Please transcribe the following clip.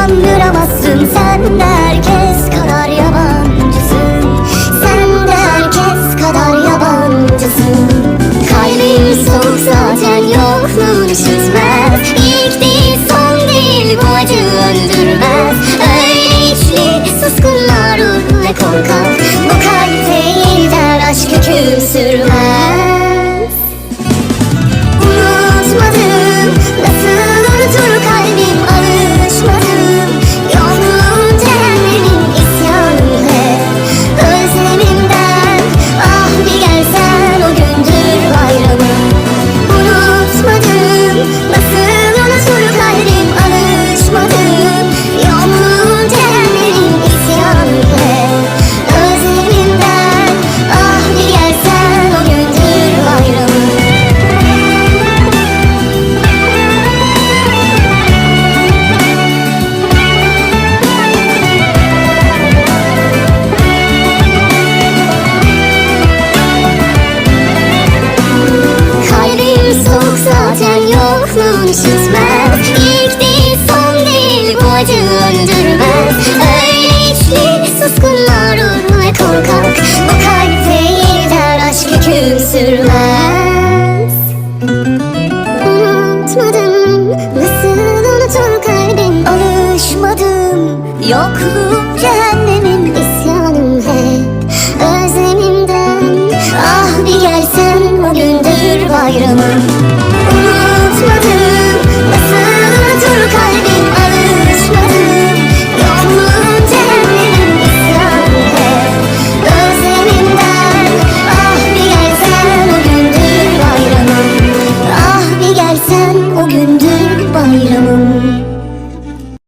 Beni inandıramazsın. Sen de herkes kadar yabancısın. Sen de herkes kadar yabancısın. Kalbim soğuk zaten yokluğunu çözmez sürmez Unutmadım nasıl unutur kalbim? Alışmadım yokluğum cehennemin. İsyanım hep özlemimden. Ah bir gelsen o gündür bayramım.